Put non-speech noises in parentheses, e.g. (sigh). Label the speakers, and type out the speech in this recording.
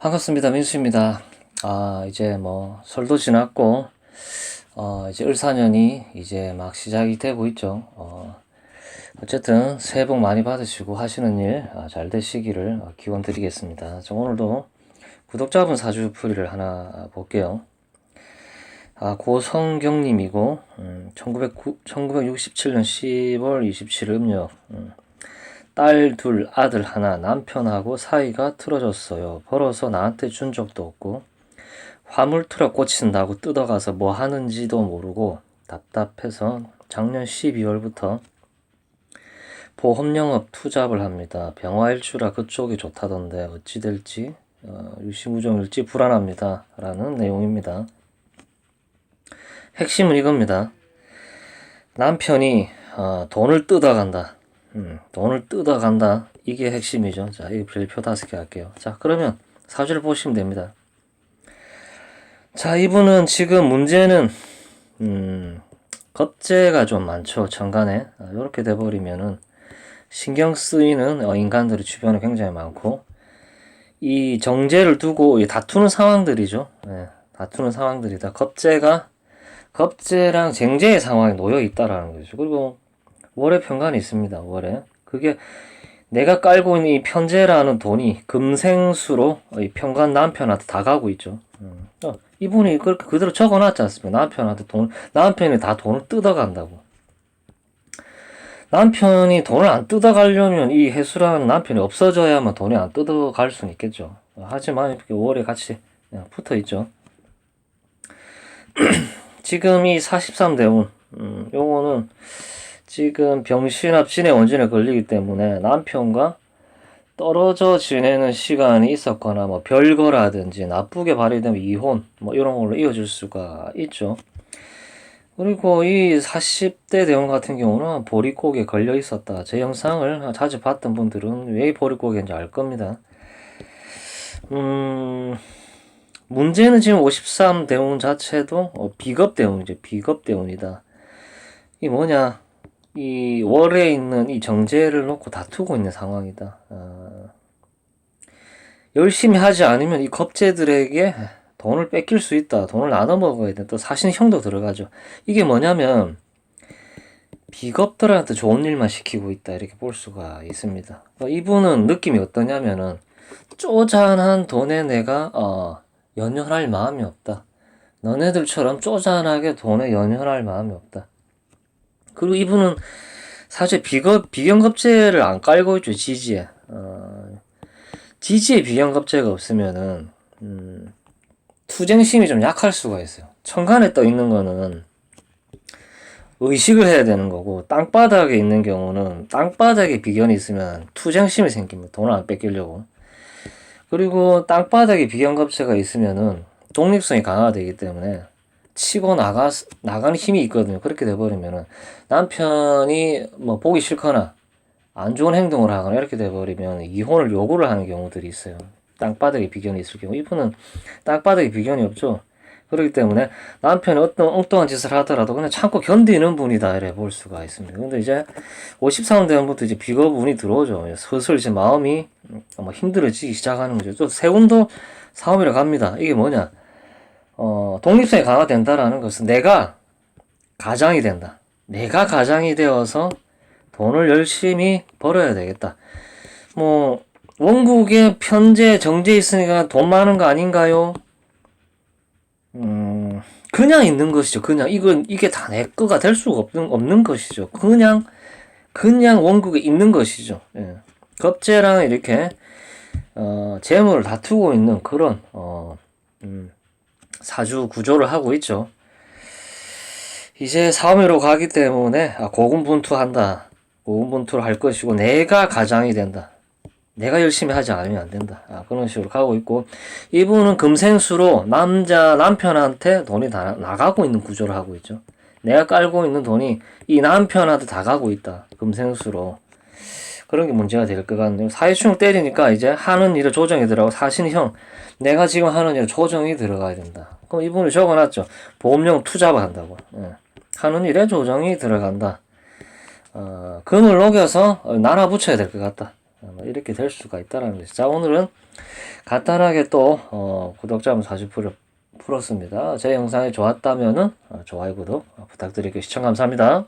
Speaker 1: 반갑습니다. 민수입니다. 아, 이제 뭐, 설도 지났고, 어, 이제 을사년이 이제 막 시작이 되고 있죠. 어, 어쨌든 새해 복 많이 받으시고 하시는 일 아, 잘 되시기를 어, 기원 드리겠습니다. 저 오늘도 구독자분 사주풀이를 하나 볼게요. 아, 고성경님이고, 음, 1909, 1967년 10월 27일 음력, 음, 딸 둘, 아들 하나, 남편하고 사이가 틀어졌어요. 벌어서 나한테 준 적도 없고, 화물 틀어 꽂힌다고 뜯어가서 뭐 하는지도 모르고 답답해서 작년 12월부터 보험 영업 투잡을 합니다. 병화일주라 그쪽이 좋다던데 어찌 될지 어, 유시무종일지 불안합니다. 라는 내용입니다. 핵심은 이겁니다. 남편이 어, 돈을 뜯어간다. 음, 돈을 뜯어간다. 이게 핵심이죠. 자, 이 별표 다섯 개 할게요. 자, 그러면 사주를 보시면 됩니다. 자, 이분은 지금 문제는, 음, 겁재가 좀 많죠. 천간에. 이렇게 돼버리면은, 신경 쓰이는 어, 인간들이 주변에 굉장히 많고, 이 정제를 두고 이 다투는 상황들이죠. 예, 다투는 상황들이다. 겁재가, 겁재랑 쟁제의 상황에 놓여 있다라는 거죠. 그리고, 월의 편관이 있습니다. 월에. 그게, 내가 깔고 있는 이 편제라는 돈이 금생수로 이 편관 남편한테 다 가고 있죠. 음. 어, 이분이 그렇게 그대로 적어놨지 않습니까? 남편한테 돈, 남편이 다 돈을 뜯어간다고. 남편이 돈을 안 뜯어가려면 이 해수라는 남편이 없어져야만 돈이 안 뜯어갈 수는 있겠죠. 하지만 이렇게 월에 같이 그냥 붙어 있죠. (clears throat) 지금 이 43대운, 음, 요거는 지금 병신합 진의 원진에 걸리기 때문에 남편과 떨어져 지내는 시간이 있었거나 뭐 별거라든지 나쁘게 발휘되면 이혼 뭐 이런 걸로 이어질 수가 있죠. 그리고 이 40대 대원 같은 경우는 보릿고기에 걸려 있었다. 제 영상을 자주 봤던 분들은 왜 보릿고기인지 알 겁니다. 음, 문제는 지금 53 대운 자체도 어, 비겁 대운이죠. 비겁 대운이다. 이 뭐냐? 이 월에 있는 이 정제를 놓고 다투고 있는 상황이다. 어, 열심히 하지 않으면 이 겁제들에게 돈을 뺏길 수 있다. 돈을 나눠 먹어야 돼. 또 사신형도 들어가죠. 이게 뭐냐면 비겁들한테 좋은 일만 시키고 있다. 이렇게 볼 수가 있습니다. 어, 이분은 느낌이 어떠냐면은 쪼잔한 돈에 내가 어, 연연할 마음이 없다. 너네들처럼 쪼잔하게 돈에 연연할 마음이 없다. 그리고 이분은 사실 비겁, 비경급제를 안 깔고 있죠, 지지에. 어, 지지에 비경급제가 없으면은, 음, 투쟁심이 좀 약할 수가 있어요. 천간에 떠 있는 거는 의식을 해야 되는 거고, 땅바닥에 있는 경우는 땅바닥에 비견이 있으면 투쟁심이 생깁니다. 돈을 안 뺏기려고. 그리고 땅바닥에 비경급제가 있으면은 독립성이 강화되기 때문에 치고 나가 나가는 힘이 있거든요. 그렇게 돼버리면은 남편이 뭐 보기 싫거나 안 좋은 행동을 하거나 이렇게 돼버리면 이혼을 요구를 하는 경우들이 있어요. 땅바닥에 비견이 있을 경우 이분은 땅바닥에 비견이 없죠. 그렇기 때문에 남편이 어떤 엉뚱한 짓을 하더라도 그냥 참고 견디는 분이다 이래 볼 수가 있습니다. 근데 이제 53원 대원부터 이제 비거분이 들어오죠. 슬슬 이제 마음이 뭐 힘들어지기 시작하는 거죠. 또 세운도 사업이라 갑니다. 이게 뭐냐? 어, 독립성이 강화된다라는 것은 내가 가장이 된다. 내가 가장이 되어서 돈을 열심히 벌어야 되겠다. 뭐, 원국에 편제, 정제 있으니까 돈 많은 거 아닌가요? 음, 그냥 있는 것이죠. 그냥, 이건, 이게 다 내 거가 될 수가 없는, 없는 것이죠. 그냥, 그냥 원국에 있는 것이죠. 예. 겁재랑 이렇게, 어, 재물을 다투고 있는 그런, 어, 음, 사주 구조를 하고 있죠. 이제 사업으로 가기 때문에 아, 고군분투한다. 고군분투를 할 것이고 내가 가장이 된다. 내가 열심히 하지 않으면 안 된다. 아, 그런 식으로 가고 있고 이분은 금생수로 남자 남편한테 돈이 다 나가고 있는 구조를 하고 있죠. 내가 깔고 있는 돈이 이 남편한테 다 가고 있다. 금생수로. 그런 게 문제가 될 것 같네요. 사회충 때리니까 이제 하는 일에 조정이 들어가고 사신형 내가 지금 하는 일에 조정이 들어가야 된다. 그럼 이분이 적어놨죠. 보험용 투자를 한다고. 예. 하는 일에 조정이 들어간다. 어, 금을 녹여서 나눠 붙여야 될 것 같다. 어, 뭐 이렇게 될 수가 있다라는 거죠. 자, 오늘은 간단하게 또 어, 구독자분 40% 풀었습니다. 제 영상이 좋았다면은 어, 좋아요, 구독 어, 부탁드릴게요. 시청 감사합니다.